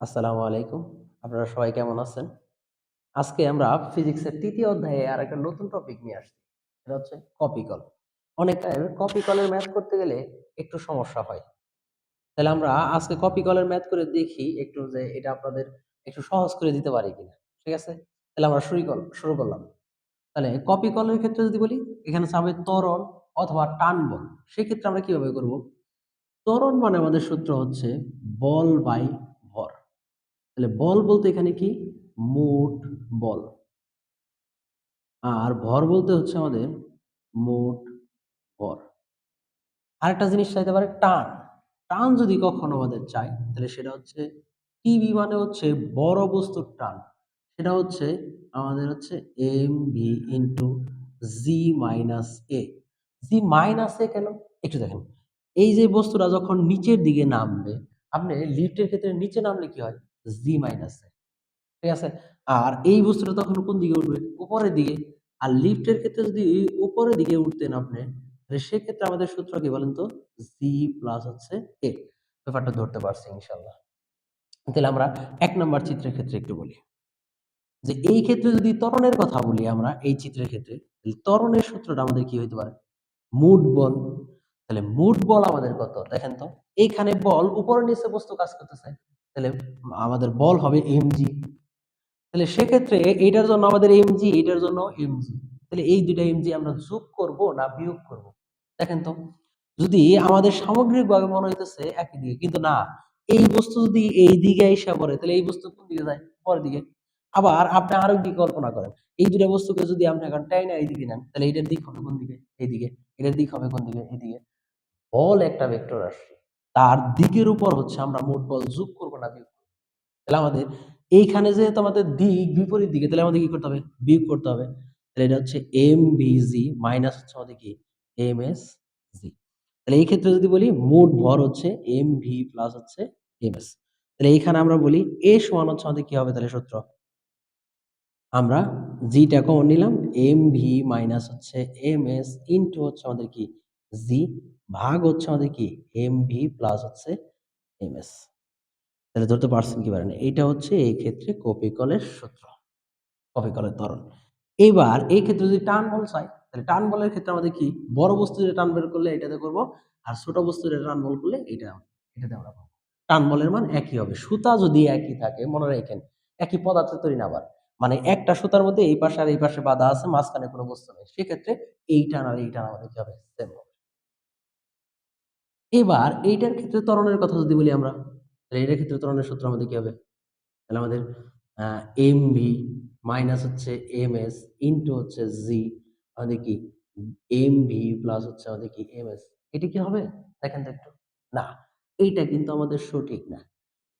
আসসালামু আলাইকুম। আপনারা সবাই কেমন আছেন? আজকে আমরা ফিজিক্সের তৃতীয় অধ্যায়ে আর একটা নতুন টপিক নিয়ে আসছি। সেটা হচ্ছে কপি কল। অনেকের কপি কলের ম্যাথ করতে গেলে একটু সমস্যা হয়। তাহলে আমরা আজকে কপি কলের ম্যাথ করে দেখি একটু যে এটা আপনাদের একটু সহজ করে দিতে পারি কিনা। ঠিক আছে? তাহলে আমরা শুরু শুরু করলাম। তাহলে কপি কলের ক্ষেত্রে যদি বলি, এখানে চাবে ত্বরণ অথবা টান বল। সেক্ষেত্রে আমরা কীভাবে করব? ত্বরণ মানে আমাদের সূত্র হচ্ছে বল বাই। তাহলে বল বলতে এখানে কি? মোট বল। আর ভর বলতে হচ্ছে আমাদের মোট ভর। আরেকটা জিনিস চাইতে পারে টান। টান যদি কখনো আমাদের চাই তাহলে সেটা হচ্ছে টিবি মানে হচ্ছে বড় বস্তুর টান। সেটা হচ্ছে আমাদের হচ্ছে m v into g minus a. G minus a কেন? একটু দেখেন। এই যে বস্তুটা যখন নিচের দিকে নামবে, আপনি লিফটের ক্ষেত্রে নিচে নামলে কি হয়? G minus. ঠিক আছে? আর এই বস্তুটা তখন কোন দিকে উঠবে? উপরের দিকে। আর লিফটের ক্ষেত্রে যদি উপরের দিকে উঠতেন আপনি, তাহলে সেক্ষেত্রে আমাদের সূত্র কি বলেন তো? জি প্লাস হচ্ছে এ। ব্যাপারটা ধরতে পারছি ইনশাআল্লাহ। তাহলে আমরা ১ নাম্বার চিত্রের ক্ষেত্রে একটু বলি। যে এই ক্ষেত্রে যদি ত্বরণের কথা বলি আমরা এই চিত্রের ক্ষেত্রে, তাহলে ত্বরণের সূত্রটা আমাদের কি হইতে পারে? মোট বল। তাহলে মোট বল আমাদের কত? দেখেন তো। এইখানে বল উপরে নিচে বস্তু কাজ করতেছে। তাহলে আমাদের বল হবে mg তাহলে সেক্ষেত্রে এইটার জন্য আমাদের mg, এইটার জন্য mg তাহলে এই ২ টা mg আমরা যোগ করব না বিয়োগ করব? দেখেন তো। যদি আমাদের সামগ্রিকভাবে মনে হইতেছে একই দিকে। কিন্তু না, এই বস্তু যদি এই দিকে আইসা পড়ে তাহলে এই বস্তু কোন দিকে যায়? পরের দিকে। আবার আপনি আরও দিকে কল্পনা করেন। এই ২ টা বস্তুকে যদি আপনি এখন টাইনা এইদিকে নেন, তাহলে এটার দিক হবে কোন দিকে? এইদিকে। এটার দিক হবে কোন দিকে? এদিকে। বল একটা ভেক্টর রাশি। তার দিকের উপর হচ্ছে আমরা মোট বল যোগ করব না বিয়োগ? তাহলে আমাদের এইখানে যেহেতু আমাদের দিক বিপরীত দিকে, তাহলে আমাদের কি করতে হবে? বিয়োগ করতে হবে। তাহলে এটা হচ্ছে mvg মাইনাস হচ্ছে আমাদের কি? এম এস জি তাহলে এই ক্ষেত্রে যদি বলি মোট ভর হচ্ছে এম ভি প্লাস হচ্ছে এম এস তাহলে এইখানে আমরা বলি a সমান হচ্ছে আমাদের কি হবে তাহলে সূত্র? আমরা g টা কমন নিলাম ভি মাইনাস হচ্ছে ms ইনটু হচ্ছে আমাদের কি? g ভাগ হচ্ছে আমাদের কি? এম ভি প্লাস হচ্ছে এম এস তাহলে ধরতে পারছেন কি পারেন? এইটা হচ্ছে এই ক্ষেত্রে কপি কলের সূত্র। কপি কলের ত্বরণ। এবার এই ক্ষেত্রে যদি টান বল চাই, তাহলে টান বলের ক্ষেত্রে আমাদের কি? বড় বস্তু দিয়ে টান বের করলে এটাতে করব। আর ছোট বস্তু দিয়ে টান বল করলে এইটা এটাতে আমরা পাবো। টান বলের মান একই হবে। সুতা যদি একই থাকে মনে রাখেন, একই পদার্থ তৈরি না আবার। মানে একটা সুতার মধ্যে এই পাশে আর এই পাশে বাঁধা আছে, মাঝখানে কোনো বস্তু নেই। সেক্ষেত্রে এই টান আর এই টান আমাদের কি হবে? সেম। এবার এইটার ক্ষেত্রে ত্বরণের কথা যদি বলি আমরা, তাহলে এটার ক্ষেত্রে ত্বরণের সূত্র আমাদের কি হবে? তাহলে আমাদের আ mv মাইনাস হচ্ছে ms ইনটু হচ্ছে g আমাদের কি? mv প্লাস হচ্ছে আমাদের কি? ms এটা কি হবে? দেখেন তো একটু। না, এইটা কিন্তু আমাদের সঠিক না।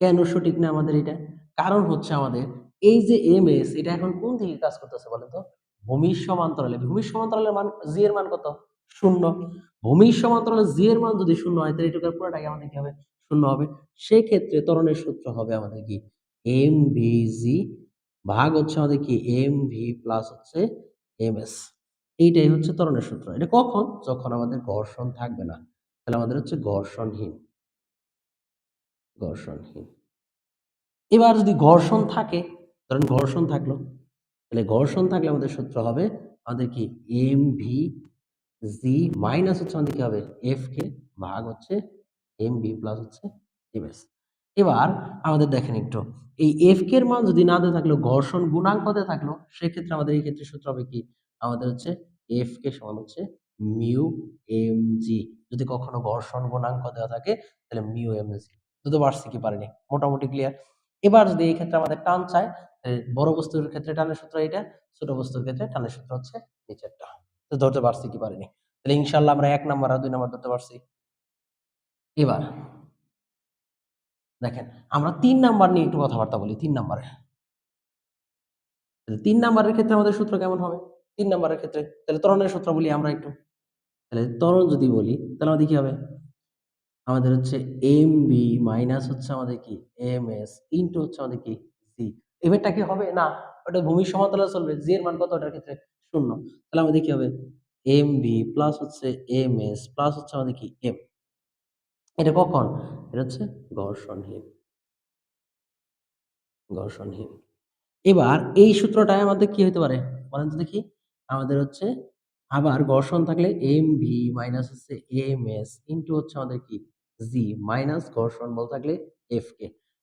কেন সঠিক না আমাদের এটা? কারণ হচ্ছে আমাদের এই যে ms এটা এখন কোন দিকে কাজ করতেছে বলেন তো? ভূমির সমান্তরালে। ভূমির সমান্তরালের মান জি এর মান কত? 0 ভূমির সমান্তরালে জি এর মান যদি শূন্য হয় তাহলে এটুকুর পুরাটাই আমাদের কি হবে? 0 হবে। সেক্ষেত্রে ত্বরণের সূত্র হবে আমাদের কি? mvg ভাগ হচ্ছে আমাদের কি? mv প্লাস হচ্ছে এম এস এইটাই হচ্ছে ত্বরণের সূত্র। এটা কখন? যখন আমাদের ঘর্ষণ থাকবে না। তাহলে আমাদের হচ্ছে ঘর্ষণহীন। ঘর্ষণহীন। এবার যদি ঘর্ষণ থাকে, ধরেন ঘর্ষণ থাকল। তাহলে ঘর্ষণ থাকলে আমাদের সূত্র হবে আমাদের কি? Mvg মাইনাস হচ্ছে আমাদের কি হবে? fk ভাগ হচ্ছে এম বি প্লাস হচ্ছে ms এবার আমাদের দেখেন একটু। এই fk এর মান যদি না দেয়া থাকলেও ঘর্ষণ গুণাঙ্ক দেয়া থাকল, সেক্ষেত্রে আমাদের এই ক্ষেত্রে সূত্র হবে কি? আমাদের হচ্ছে fk সমান হচ্ছে মিউ এম জি যদি কখনো ঘর্ষণ গুণাঙ্ক দেওয়া থাকে তাহলে মিউ mg বুঝতে পারছি কি পারিনি? মোটামুটি ক্লিয়ার? এবার যদি এই ক্ষেত্রে আমাদের টান চায়, বড় বস্তুর ক্ষেত্রে টানের সূত্র এটা ছোট বস্তুর ক্ষেত্রে টানের সূত্র হচ্ছে নিচেরটা। ধরতে পারছি কি পারিনি? তাহলে ইনশাআল্লাহ আমরা ১ নাম্বার আর ২ নাম্বার ধরতে পারছি। এবার দেখেন, আমরা তিন নাম্বার নিয়ে একটু কথাবার্তা বলি তিন নাম্বারে। তিন নাম্বারের ক্ষেত্রে আমাদের সূত্র কেমন হবে? তিন নাম্বারের ক্ষেত্রে তাহলে ত্বরণের সূত্র বলি আমরা একটু। তাহলে তরণ যদি বলি তাহলে আমাদের কি হবে? আমাদের হচ্ছে mv মাইনাস হচ্ছে আমাদের কি? ms ইনটু হচ্ছে আমাদের কি? সি এবারটা কি হবে? না, ওটা ভূমি সমান্তরালে চলবে। g এর মান কত ওটার ক্ষেত্রে? 0 তাহলে আমাদের কি হবে? mv প্লাস হচ্ছে ms প্লাস হচ্ছে আমাদের কি? m এটা কখন? এটা হচ্ছে ঘর্ষণহীন। ঘর্ষণহীন। এবার এই সূত্রটায় আমাদের কি হতে পারে? বলেন তো দেখি? আমাদের হচ্ছে আবার ঘর্ষণ থাকলে mv মাইনাস হচ্ছে ms ইনটু হচ্ছে আমাদের কি? জি মাইনাস ঘর্ষণ বল থাকলে fk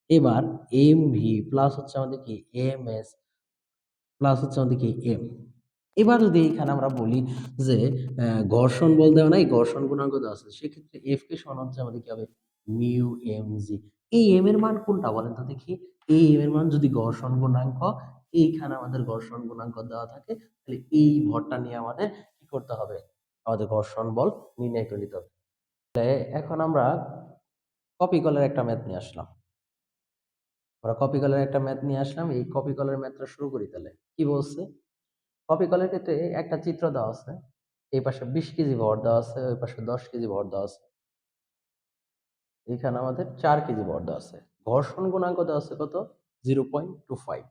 এবার mv প্লাস হচ্ছে আমাদের কি? ms প্লাস হচ্ছে আমাদের কি? m এবার যদি এইখানে আমরা বলি যে ঘর্ষণ বল দেওয়া নাই, ঘর্ষণ গুণাঙ্ক দেওয়া আছে। সেক্ষেত্রে fk সমান হচ্ছে আমাদের কি হবে? মিউ mg এই এম এর মান কোনটা বলেন তো দেখি? এই এম এর মান যদি ঘর্ষণ গুণাঙ্ক এইখানে আমাদের ঘর্ষণ গুণাঙ্ক দেওয়া থাকে তাহলে এই ভরটা নিয়ে আমাদের কি করতে হবে? আমাদের ঘর্ষণ বল নির্ণয় করে নিতে হবে। এখন আমরা কপি কলের একটা ম্যাথ নিয়ে আসলাম। আমরা কপি কলের একটা ম্যাথ নিয়ে আসলাম। এই কপি কলের ম্যাথটা শুরু করি তাহলে। কি বলছে? কপি কলের ক্ষেত্রে একটা চিত্র দেওয়া আছে। এই পাশে ২০ কেজি ভর দেওয়া আছে, ওই পাশে ১০ কেজি ভর দেওয়া আছে। এখানে আমাদের ৪ কেজি ভর দেওয়া আছে। ঘর্ষণ গুণাঙ্ক দেওয়া আছে কত? 0.25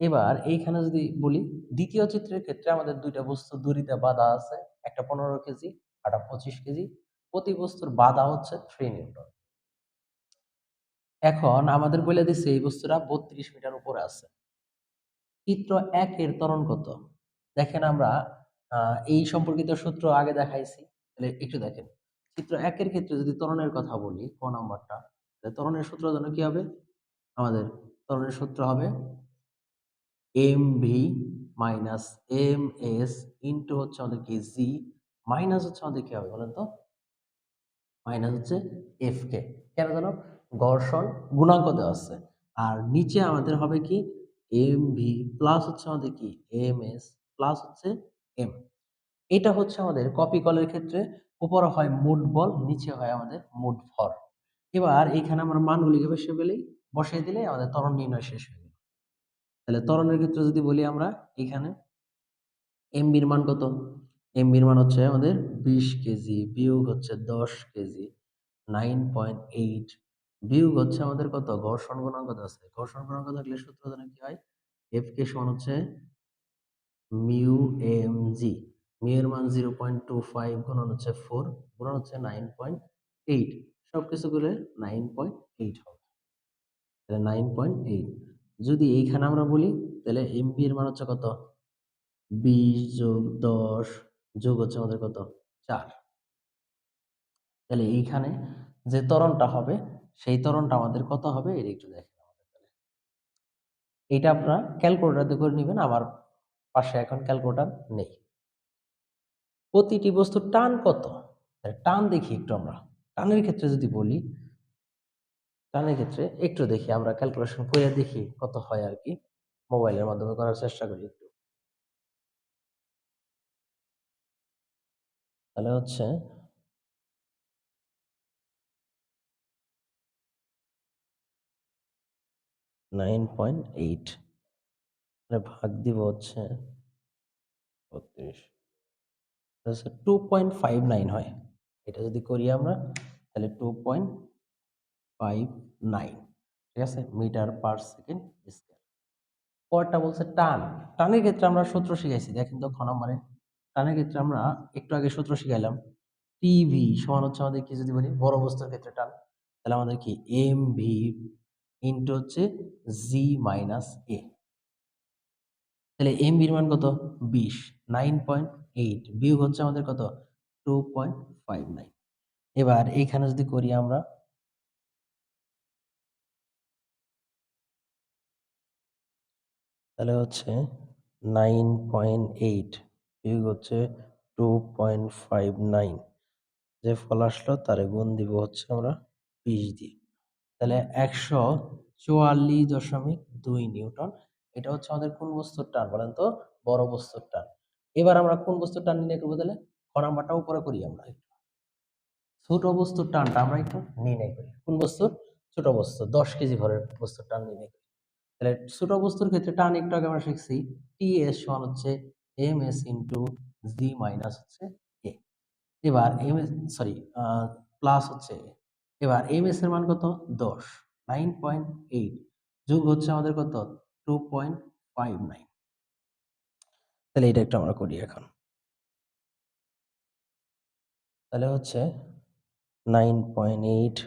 এবার এইখানে যদি বলি দ্বিতীয় চিত্রের ক্ষেত্রে আমাদের দুইটা বস্তু দড়িতে বাঁধা আছে। একটা ১৫ কেজি, আরেকটা ২৫ কেজি। প্রতি বস্তুর বাধা হচ্ছে থ্রি নিউটন। এখন আমাদের বলে দিছে এই বস্তুটা ৩২ মিটার উপরে আছে। চিত্র ১ এর ত্বরণ কত? দেখেন আমরা এই সম্পর্কিত সূত্র আগে দেখাইছি। তাহলে একটু দেখেন। চিত্র ১ এর ক্ষেত্রে যদি ত্বরণের কথা বলি, ক নাম্বারটা, তাহলে ত্বরণের সূত্র যেন কি হবে? আমাদের ত্বরণের সূত্র হবে mv minus m s into হচ্ছে আমাদের কি g মাইনাস হচ্ছে আমাদের কি হবে বলেন তো? মাইনাস হচ্ছে fk কেন জানো? ঘর্ষণ গুণাঙ্ক দেওয়া আছে। আর নিচে আমাদের হবে কি? Mv প্লাস হচ্ছে আমাদের কি? ms প্লাস হচ্ছে m এটা হচ্ছে আমাদের কপি কলের ক্ষেত্রে উপরে হয় মোট বল, নিচে হয় আমাদের মোট ভর। এবার এইখানে আমরা মানগুলিকে বসে পেলেই বসাই দিলে আমাদের ত্বরণ নির্ণয় শেষ হয়ে গেল। তাহলে ত্বরণের ক্ষেত্রে যদি বলি আমরা এখানে mv এর মান কত? mv এর মান হচ্ছে আমাদের ২০ কেজি বিয়োগ হচ্ছে ১০ কেজি 9.8 বিয়োগ হচ্ছে আমাদের কত? ঘর্ষণ গুণাঙ্ক আছে। ঘর্ষণ গুণাঙ্ক থাকলে সূত্র জানেন কি হয়? fk সমান হচ্ছে মিউ mg মিউ এর মান 0.25 গুণন হচ্ছে 4 গুণন হচ্ছে 9.8 সবকিছু করে 9.8 হবে। তাহলে 9.8 যদি এইখানে আমরা বলি তাহলে mv এর মান হচ্ছে কত? ২০ যোগ ১০ যোগ হচ্ছে আমাদের কত? ৪ তাহলে এইখানে যে তরণটা হবে সেই তরণটা আমাদের কত হবে এটা একটু দেখেন আমাদের আপনারা ক্যালকুলেটর করে নেবেন, আমার পাশে এখন ক্যালকুলেটর নেই। প্রতিটি বস্তুর টান কত? টান দেখি একটু আমরা। টানের ক্ষেত্রে যদি বলি, টানের ক্ষেত্রে একটু দেখি, আমরা ক্যালকুলেশন করে দেখি কত হয় আর কি মোবাইলের মাধ্যমে করার চেষ্টা করি একটু। তাহলে হচ্ছে নাইন পয়েন্ট এইট। ভাগ দিব হচ্ছে বত্রিশ। টু পয়েন্ট ফাইভ নাইন হয়। এটা যদি করি আমরা, তাহলে টু পয়েন্ট ফাইভ নাইন ঠিক আছে? মিটার পার সেকেন্ড পরটা বলছে টান। টানের ক্ষেত্রে আমরা সূত্র শিখাইছি। দেখেন তো খ নম্বরে। টানের ক্ষেত্রে আমরা একটু আগে সূত্র শিখাইলাম। টিভি সমান হচ্ছে আমাদের কি যদি বলি? বড় বস্তুর ক্ষেত্রে টান। তাহলে আমাদের কি? এম ভি ইন্টু হচ্ছে জি মাইনাস এ তাহলে এম বির মান কত? বিশ। নাইন পয়েন্ট এইট বিয়োগ হচ্ছে আমাদের কত? টু পয়েন্ট ফাইভ নাইন এবার এইখানে যদি করি আমরা, তাহলে হচ্ছে নাইন পয়েন্ট এইট বিয়োগ হচ্ছে টু পয়েন্ট ফাইভ নাইন যে ফল আসলো, তারে গুণ দিব হচ্ছে আমরা বিশ দিয়ে। তাহলে একশো চুয়াল্লিশ দশমিক দুই নিউটন। এটা হচ্ছে আমাদের কোন বস্তুর টান বলেন তো? বড় বস্তুর টান। এবার আমরা কোন বস্তুর টান নির্ণয় করব তাহলে? খ উপরে করি আমরা একটু। ছোট বস্তুর টানটা আমরা একটু নির্ণয় করি। কোন বস্তুর? ছোট বস্তু, দশ কেজি ভরের বস্তুর টান নির্ণয় করি। তাহলে ছোট বস্তুর ক্ষেত্রে টান একটু আগে আমরা শিখছি টি এস সমান হচ্ছে m s into g minus হচ্ছে এ এবার এম এস সরি প্লাস হচ্ছে এবার এম এস এর মান কত? দশ। নাইন পয়েন্ট এইট যোগ হচ্ছে আমাদের কত? টু পয়েন্ট ফাইভ নাইন তাহলে এটা একটু আমরা করি এখন। তাহলে হচ্ছে নাইন পয়েন্ট এইট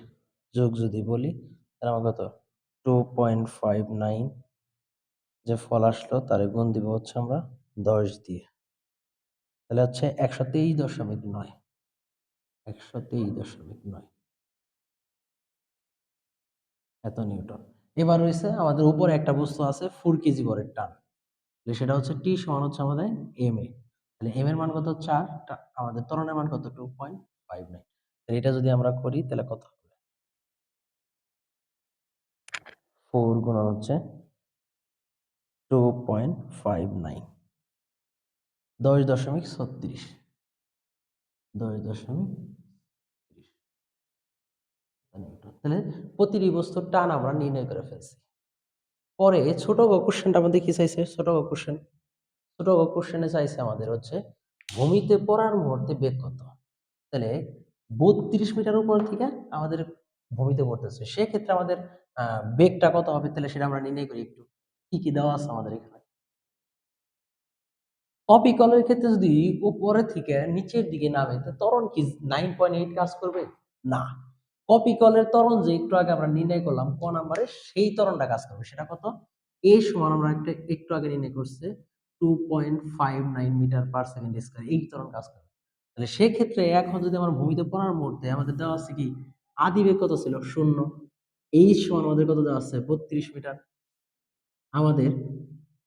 যোগ যদি বলি, তাহলে আমার কত? টু পয়েন্ট ফাইভ নাইন যে ফল আসলো, তার গুণ দিব হচ্ছে আমরা দশ দিয়ে। তাহলে হচ্ছে একশো তেইশ দশমিক নয়। একশো তেইশ দশমিক নয়। এত নিউটন। এবার রয়েছে আমাদের উপরে একটা বস্তু আছে ফোর কেজি বরের টান। তাহলে সেটা হচ্ছে টি সমান হচ্ছে আমাদের এম এ। তাহলে এম এর মান কত? চার। আমাদের তরণের মান কত? টু পয়েন্ট ফাইভ নাইন তাহলে এটা যদি আমরা করি, তাহলে কত হবে? ফোর গুণন হচ্ছে টু পয়েন্ট ফাইভ নাইন দশ দশমিক ছত্রিশ। দশ দশমিক তাহলে প্রতিটি বস্তুর টান আমরা নির্ণয় করে ফেলছি। পরে ছোট কোশ্চেনটা আমাদের কি চাইছে? ছোট কোশ্চেন ছোট কোশ্চেনে চাইছে আমাদের হচ্ছে, ভূমিতে পড়ার মুহূর্তে বেগ কত? তাহলে বত্রিশ মিটার উপর থেকে আমাদের ভূমিতে পড়তেছে। সেক্ষেত্রে আমাদের বেগটা কত হবে? তাহলে সেটা আমরা নির্ণয় করি একটু। কি কি দেওয়া আছে আমাদের এখানে? অপিকলের ক্ষেত্রে যদি উপরে থেকে নিচের দিকে নামে, তো ত্বরণ কি নাইন পয়েন্ট এইট কাজ করবে? না। কপিকলের ত্বরণ যে একটু আগে আমরা নির্ণয় করলাম, ক নাম্বারে সেই ত্বরণটা কাজ করবে। সেটা কত? এ সমান আমরা একটা, একটু আগে নির্ণয় করছে two point five nine metre per second square এই ত্বরণ কাজ করবে। তাহলে সেক্ষেত্রে এখন যদি আমার ভূমিতে পড়ার মুহূর্তে আমাদের দেওয়া আছে কি? আদি বেগ কত ছিল? শূন্য। এই সমান আমাদের কত দেওয়া আছে? বত্রিশ মিটার আমাদের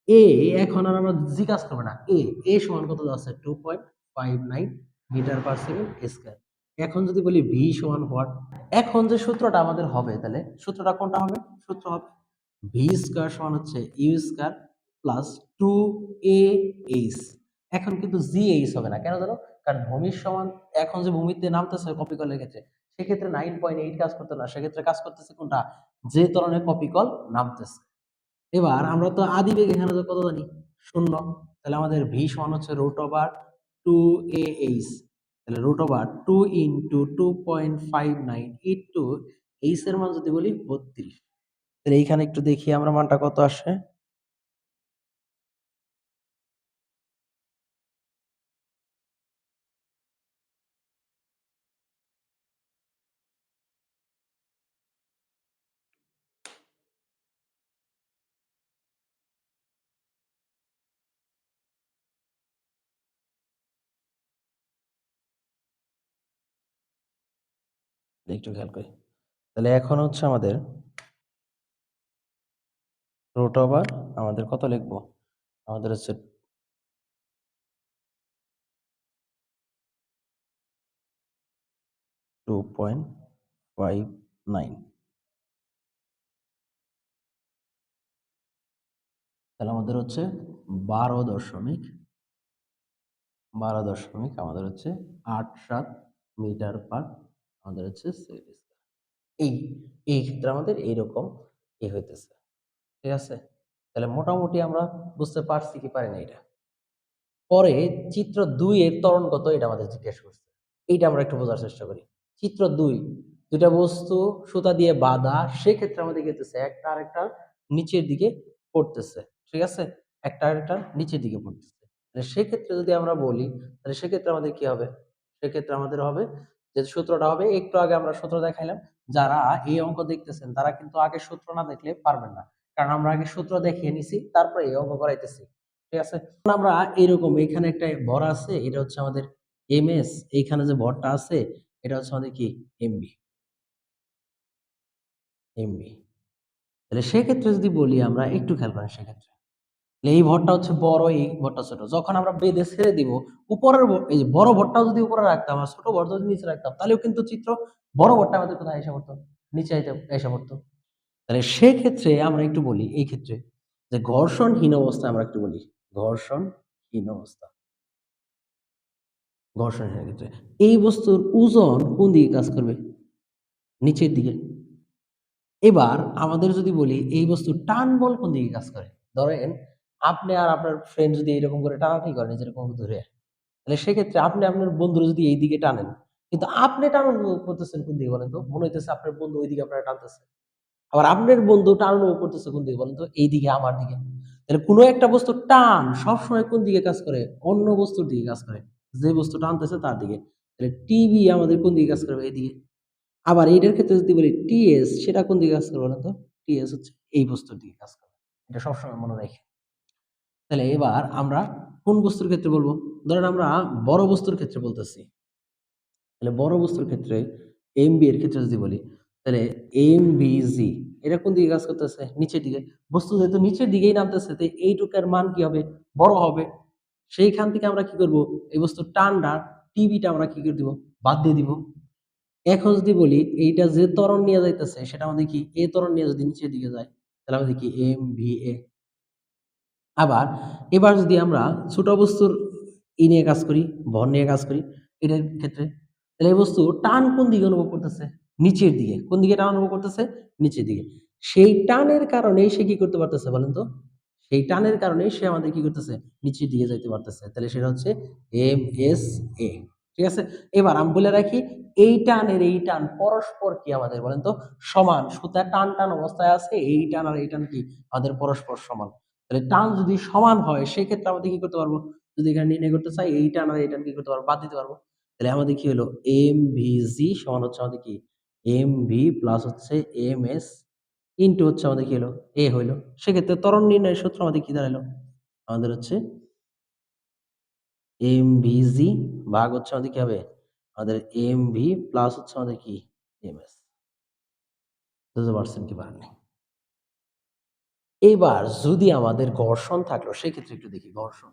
এ এখন আর আমরা জি কাজ করবে না। এ এ সমান কত দেওয়া আছে? Two point five nine metre per second square এখন যদি বলি ভি সমান হোয়াট এখন যে সূত্রটা আমাদের হবে, তাহলে সূত্রটা কোনটা হবে? সূত্র হবে ভি স্কোয়ার সমান হচ্ছে u square plus two a h এখন কিন্তু জি এইচ হবে না। কেন জানো? কারণ ভূমির সমান এখন যে ভূমিতে নামতেছে কপিকলের ক্ষেত্রে, সেক্ষেত্রে নাইন পয়েন্ট এইট কাজ করতে না। সেক্ষেত্রে কাজ করতেছে কোনটা? যে ধরনের কপিকল নামতেছে। এবার আমরা তো আদি বেগ এখানে কত জানি? শূন্য। তাহলে আমাদের ভি সমান হচ্ছে root over two a h তাহলে root over two into two point five nine into h এর মান যদি বলি বত্রিশ। তাহলে এইখানে একটু দেখি আমরা মানটা কত আসে? একটু খেয়াল করি তাহলে এখন হচ্ছে আমাদের রুট ওভার আমাদের কত লিখব? আমাদের হচ্ছে টু পয়েন্ট ফাইভ নাইন তাহলে আমাদের হচ্ছে বারো দশমিক বারো দশমিক আমাদের হচ্ছে আট সাত মিটার পার আমাদের হচ্ছে এই এই ক্ষেত্রে আমাদের এইরকম এ হইতেছে। ঠিক আছে? তাহলে মোটামুটি আমরা বুঝতে পারছি কি পারি না এটা। পরে চিত্র দুই এর ত্বরণ কত এটা আমাদের জিজ্ঞেস করছে। এইটা আমরা একটু বোঝার চেষ্টা করি। চিত্র দুই দুটা বস্তু সুতা দিয়ে বাঁধা, সেক্ষেত্রে আমাদের কি হতেছে একটা আরেকটা নিচের দিকে পড়তেছে। ঠিক আছে? একটা আরেকটা নিচের দিকে পড়তেছে। সেক্ষেত্রে যদি আমরা বলি, তাহলে সেক্ষেত্রে আমাদের কি হবে? সেক্ষেত্রে আমাদের হবে যে সূত্রটা হবে, একটু আগে আমরা সূত্র দেখাইলাম, যারা এই অঙ্ক দেখতেছেন, তারা কিন্তু আগে সূত্র না দেখলে পারবেন না। কারণ আমরা আগে সূত্র দেখিয়ে নিছি, তারপরে এই অঙ্ক করাইতেছি। ঠিক আছে? আমরা এরকম এখানে একটা ভর আছে, এটা হচ্ছে আমাদের এম এস, এইখানে যে ভরটা আছে, এটা হচ্ছে আমাদের কি? এমবি এমবি তাহলে সেক্ষেত্রে যদি বলি আমরা, একটু খেয়াল করেন সেক্ষেত্রে। এই ভরটা হচ্ছে বড়, এই ভরটা ছোট। যখন আমরা বেঁধে ছেড়ে দিব, উপরের এই যে বড় ভরটাও যদি উপরে রাখতাম আর ছোট ভর যদি নিচে রাখতাম, তাহলেও কিন্তু চিত্র বড় ভরটা আমাদের কোথায় এসে পড়তো? নিচে এসে পড়তো। তাহলে সেক্ষেত্রে আমরা একটু বলি, এই ক্ষেত্রে যে ঘর্ষণহীন অবস্থা আমরা একটু বলি। ঘর্ষণহীন অবস্থা। ঘর্ষণহীন ক্ষেত্রে। এই বস্তুর ওজন কোন দিকে কাজ করবে? নিচের দিকে। এবার আমাদের যদি বলি, এই বস্তুর টান বল কোন দিকে কাজ করে? ধরেন আপনি আর আপনার ফ্রেন্ড যদি এরকম করে টানাটানি করেন যেরকম ধরে, তাহলে সেক্ষেত্রে আপনি আপনার বন্ধুর যদি এই দিকে টানেন, কিন্তু আপনি টান করতেছেন কোন দিকে বলেন তো? মনে হইতেছে আপনার বন্ধু ওই দিকে আপনার টানতেছে। আবার আপনার বন্ধু টান অনুভব করতেছে কোন দিকে বলেন তো? এই দিকে আমার দিকে। তাহলে কোনো একটা বস্তু টান, সবসময় কোন দিকে কাজ করে? অন্য বস্তুর দিকে কাজ করে। যে বস্তু টানতেছে তার দিকে। তাহলে টিভি আমাদের কোন দিকে কাজ করবে? এইদিকে। আবার এইটার ক্ষেত্রে যদি বলি টিএস সেটা কোন দিকে কাজ করবে বলেন তো? টিএস হচ্ছে এই বস্তুর দিকে কাজ করবে এটা সবসময় মনে রেখে। তাহলে এবার আমরা কোন বস্তুর ক্ষেত্রে বলব? ধরেন আমরা বড় বস্তুর ক্ষেত্রে বলতেছি। তাহলে বড় বস্তুর ক্ষেত্রে এম বি এর ক্ষেত্রে যদি বলি, তাহলে এম বি জি এটা কোন দিকে কাজ করতেছে? নিচের দিকে। বস্তু যেহেতু নিচের দিকেই নামতেছে তো এইটুকের মান কি হবে? বড় হবে। সেইখান থেকে আমরা কি করব? এই বস্তু টানটা টিভিটা আমরা কি করে দিব? বাদ দিয়ে দিব। এখন যদি বলি, এইটা যে ত্বরণ নিয়ে যাইতেছে, সেটা আমাদের কি? এ ত্বরণ নিয়ে যদি নিচের দিকে যায়, তাহলে আমাদের কি? এম ভি এ আবার এবার যদি আমরা ছোট বস্তুর ই নিয়ে কাজ করি, ভর নিয়ে কাজ করি, এটার ক্ষেত্রে, তাহলে এই বস্তু টান কোন দিকে অনুভব করতেছে? নিচের দিকে। কোন দিকে টান অনুভব করতেছে? নিচের দিকে। সেই টানের কারণে সে কি করতে পারতেছে বলেন তো? সেই টানের কারণে সে আমাদের কি করতেছে? নিচের দিকে যাইতে পারতেছে। তাহলে সেটা হচ্ছে এম এস এ। ঠিক আছে? এবার আমি বলে রাখি, এই টানের এই টান পরস্পর কি আমাদের বলেন তো? সমান। সুতা টান টান অবস্থায় আছে, এই টান আর এই টান কি? আমাদের পরস্পর সমান। তাহলে টান যদি সমান হয়, সেক্ষেত্রে আমাদের কি করতে পারব? যদি এখানে নির্ণয় করতে চাই এই টান এই টান কি করতে পারব? বাদ দিতে পারব। তাহলে আমাদের কি হলো? এম ভি জি সমান হচ্ছে আমাদের কি? এম ভি প্লাস হচ্ছে এম এস ইন্টু হচ্ছে আমাদের কি হলো? এ হইল। সেক্ষেত্রে ত্বরণ নির্ণয়ের সূত্র আমাদের কি দাঁড়াল? আমাদের হচ্ছে এম ভি জি ভাগ হচ্ছে আমাদের কি হবে? আমাদের এম ভি প্লাস হচ্ছে আমাদের কি? এম এস বুঝতে পারছেন কি পারেন এবার যদি আমাদের ঘর্ষণ থাকল, সেক্ষেত্রে একটু দেখি, ঘর্ষণ।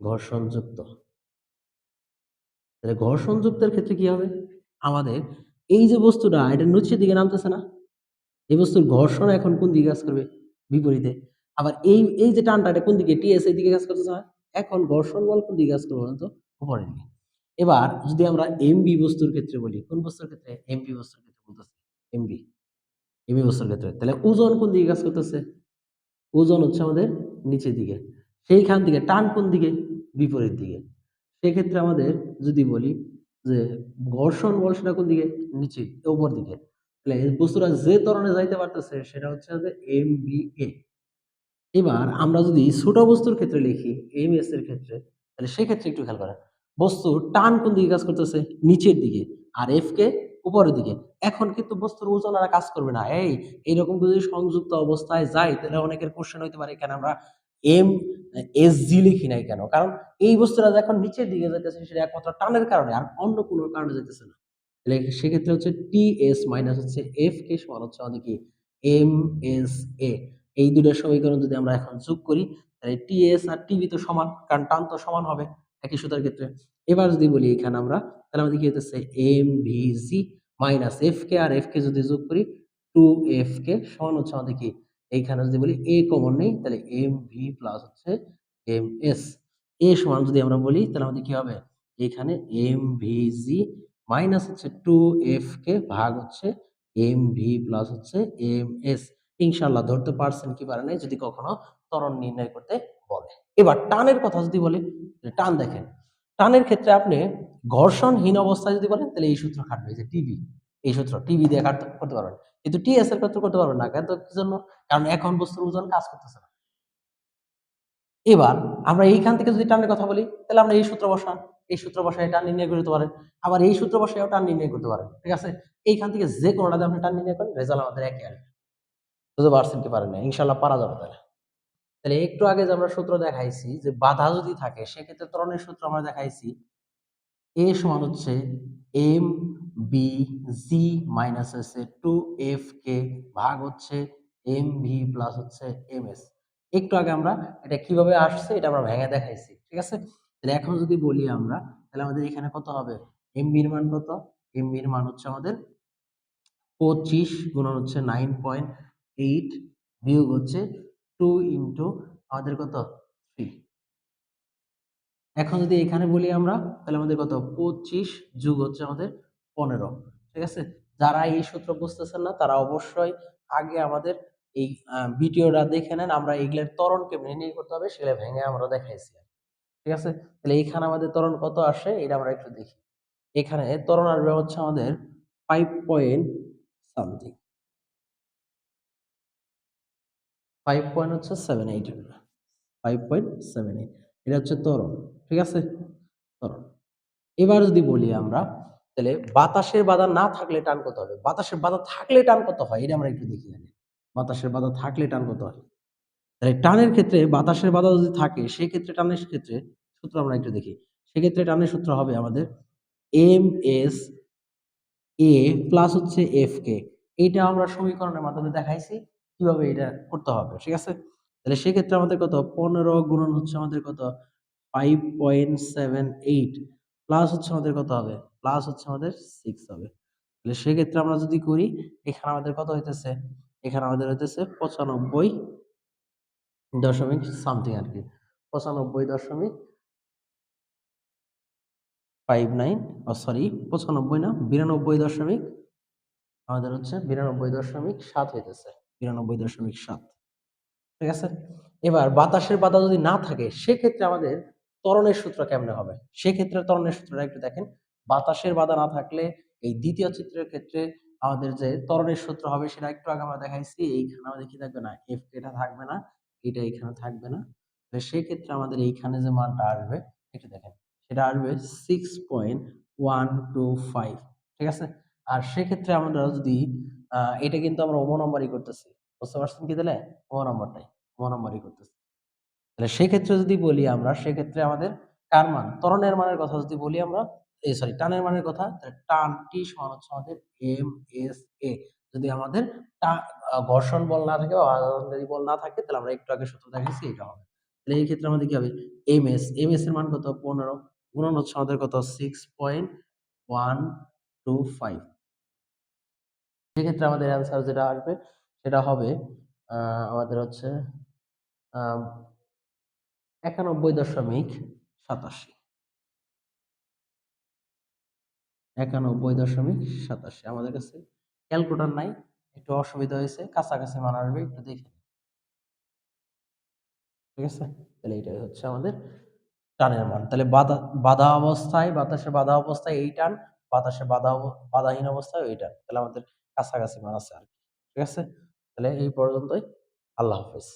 ঘর্ষণ যুক্ত তাহলে ঘর্ষণ যুক্তের ক্ষেত্রে কি হবে? আমাদের এই যে বস্তুটা, এটা নিচের দিকে নামতেছে না? এই বস্তুর ঘর্ষণ এখন কোন দিকে কাজ করবে? বিপরীতে। আবার এই এই যে টানটা, এটা কোন দিকে? টিএস এই দিকে কাজ করতেছে না? এখন ঘর্ষণ বল কোন দিকে কাজ করবে তো? উপরের দিকে। এবার যদি আমরা এমবি বস্তুর ক্ষেত্রে বলি, কোন বস্তুর ক্ষেত্রে? এমবি বস্তুর ক্ষেত্রে বলতেছি। এমবি এমবি বস্তুর ক্ষেত্রে। তাহলে ওজন কোন দিকে কাজ করতেছে? ওজন হচ্ছে আমাদের নিচের দিকে। সেইখান থেকে টান কোন দিকে? বিপরীত দিকে। সেক্ষেত্রে আমাদের যদি বলি যে ঘর্ষণ বল সেটা কোন দিকে? নিচে ওপর দিকে। তাহলে বস্তুটা যে ত্বরণে যাইতে পারতেছে সেটা হচ্ছে আমাদের এম বি এ এবার আমরা যদি ছোট বস্তুর ক্ষেত্রে লিখি এম এস এর ক্ষেত্রে, তাহলে সেক্ষেত্রে একটু খেয়াল করা বস্তু টান কোন দিকে কাজ করতেছে? নিচের দিকে। আর এফ কে উপরের দিকে। এখন কিন্তু বস্তুর ওজন আর কাজ করবে না। এই, এইরকম যদি সংযুক্ত অবস্থায় যাই, তাহলে অনেকের কোশ্চেন হইতে পারে, কেন আমরা এম এস জি লিখি নাই কেন? কারণ এই বস্তুটা যখন নিচের দিকে যাইতেছে, সেটা একমাত্র টানের কারণে, আর অন্য কোনো কারণে যাইতেছে না। তাহলে সেক্ষেত্রে হচ্ছে টি এস মাইনাস হচ্ছে এফ কে সমান হচ্ছে আমাদের কি? এম এস এ এই দুটো সমীকরণ যদি আমরা এখন যোগ করি, তাহলে টি এস আর টিভি তো সমান, কারণ টান তো সমান হবে, একই সুতার ক্ষেত্রে। এবার যদি বলি এখানে আমরা তাহলে আমাদের কি হতেছে m v minus f k আর এফ কে যদি যোগ করি টু এফ কে সমান হচ্ছে আমাদের কি? এইখানে যদি বলি এ কমন নেই, তাহলে এম ভি প্লাস হচ্ছে এম এস এ সমান যদি আমরা বলি, তাহলে আমাদের কি হবে? এখানে এম ভি জি মাইনাস হচ্ছে টু এফ কে ভাগ হচ্ছে এম ভি প্লাস হচ্ছে এম এস ইনশাল্লাহ ধরতে পারছেন কি পারে নাই, যদি কখনো ত্বরণ নির্ণয় করতে বলে। এবার টানের কথা যদি বলি টান দেখেন। টানের ক্ষেত্রে আপনি ঘর্ষণহীন অবস্থায় যদি বলেন, তাহলে এই সূত্র খাটবে যে টিভি এই সূত্র টিভি দিয়ে কাটতে করতে পারবেন। কিন্তু টিএস এর ক্ষেত্রে করতে পারবেন না, কেন কি জন্য? কারণ এখন বস্তুর ওজন কাজ করতেছে না। এবার আমরা এইখান থেকে যদি টানের কথা বলি, তাহলে আমরা এই সূত্র বসান, এই সূত্র বসায় টান নির্ণয় করতে পারেন। আবার এই সূত্র বসায়ও টান নির্ণয় করতে পারেন, ঠিক আছে? এইখান থেকে যে কোনোটাতে আপনি টান নির্ণয় করেন, রেজাল্ট আমাদের একই আসবে। বুঝতে পারছেন কি পারেন না? ইনশাল্লাহ পারা যাবে তাহলে। তাহলে একটু আগে যে আমরা সূত্র দেখাইছি যে বাধা যদি থাকে, সেক্ষেত্রে ত্বরণের সূত্র আমরা দেখাইছি। এ সমান হচ্ছে এম বি জি মাইনাস হচ্ছে টু এফ কে ভাগ হচ্ছে এম ভি প্লাস হচ্ছে এম এস। একটু আগে আমরা এটা কীভাবে আসছে এটা আমরা ভেঙে দেখাইছি, ঠিক আছে? তাহলে এখন যদি বলি আমরা, তাহলে আমাদের এখানে কত হবে? এম বির মান কত? এম বির মান হচ্ছে আমাদের পঁচিশ গুণন হচ্ছে নাইন পয়েন্ট এইট বিয়োগ হচ্ছে টু ইন্টু আমাদের কত? থ্রি এখন যদি এখানে বলি আমরা তাহলে আমাদের কত? পঁচিশ যুগ হচ্ছে আমাদের পনেরো। ঠিক আছে? যারা এই সূত্র বুঝতেছেন না তারা অবশ্যই আগে আমাদের এই ভিডিওটা দেখে নেন। আমরা এগুলোর ত্বরণ কেমনি নির্ণয় করতে হবে সেগুলো ভেঙে আমরা দেখাইছি ঠিক আছে? তাহলে এখানে আমাদের তরণ কত আসে এটা আমরা একটু দেখি। এখানে ত্বরণ আসবে হচ্ছে আমাদের five point something five point হচ্ছে seven eight five point seven eight এটা হচ্ছে ত্বরণ, ঠিক আছে ত্বরণ এবার যদি বলি আমরা, তাহলে বাতাসের বাধা না থাকলে টান কত হবে? বাতাসের বাধা থাকলে টান কত হয়? এটা আমরা একটু দেখি আগে। বাতাসের বাধা থাকলে টান কত হয়? তাহলে টানের ক্ষেত্রে বাতাসের বাধা যদি থাকে, সেক্ষেত্রে টানের ক্ষেত্রে সূত্র আমরা একটু দেখি। সেক্ষেত্রে টানের সূত্র হবে আমাদের এম এস এ প্লাস হচ্ছে এফকে। এইটা আমরা সমীকরণের মাধ্যমে দেখাইছি কীভাবে এটা করতে হবে। ঠিক আছে? তাহলে সেক্ষেত্রে আমাদের কত 15 গুণন হচ্ছে আমাদের কত 5.78 প্লাস হচ্ছে আমাদের কত হবে? প্লাস হচ্ছে আমাদের 6 হবে। তাহলে সেক্ষেত্রে আমরা যদি করি, এখানে আমাদের কত হইতেছে? এখানে আমাদের হইতেছে 95 দশমিক সামথিং আর কি 95 দশমিক 59 ও সরি 95 না 92 দশমিক আমাদের হচ্ছে 92 দশমিক 7 হইতেছে। 92 দশমিক 7 ঠিক আছে? এবার বাতাসের বাধা যদি না থাকে, সেক্ষেত্রে আমাদের ত্বরণের সূত্র কেমনে হবে? সেক্ষেত্রে ত্বরণের সূত্রটা একটু দেখেন। বাতাসের বাধা না থাকলে এই দ্বিতীয় চিত্রের ক্ষেত্রে আমাদের যে ত্বরণের সূত্র হবে, সেটা একটু আগে আমরা দেখাইছি। এইখানে আমাদের কি থাকবে না? F এটা থাকবে না। এটা এখানে থাকবে না। সেক্ষেত্রে আমাদের এইখানে যে মানটা আসবে, একটু দেখেন। সেটা আসবে 6.125 ঠিক আছে? আর সেক্ষেত্রে আমরা যদি এটা কিন্তু আমরা ওমো নাম্বারই করতেছি। বুঝতে পারছেন কি তাহলে? ওমো নাম্বারটাই। ওমো নাম্বারই করতেছি। তাহলে সেক্ষেত্রে যদি বলি আমরা সেক্ষেত্রে আমাদের কার মান? তরণের মানের কথা যদি বলি আমরা এই সরি টানের মানের কথা তাহলে টান টি সমান হচ্ছে আমাদের এমএসএ যদি আমাদের টা ঘর্ষণ বল না থাকে বা বল না থাকে তাহলে আমরা একটু আগে সূত্র দেখেছি এটা হবে। তাহলে এই ক্ষেত্রে আমাদের কি হবে? এমএস, এমএস এর মান কত? 15 গুণন হচ্ছে আমাদের কত? 6.125 সেক্ষেত্রে আমাদের অ্যান্সার যেটা আসবে সেটা হবে আমাদের হচ্ছে আ 91.87 91.87 আমাদের কাছে ক্যালকুলেটর নাই। একটু অসুবিধা হয়েছে। কাছাকাছি মান আসবে একটু দেখে ঠিক আছে? তাহলে এটাই হচ্ছে আমাদের টানের মান। তাহলে বাধা বাধা অবস্থায় বাতাসে বাধা অবস্থায় এই টান, বাতাসে বাধা বাধাহীন অবস্থায় ওই টান। তাহলে আমাদের কাছাকাছি মান আছে আরকি। ঠিক আছে? তাহলে এই পর্যন্তই। আল্লাহ হাফেজ।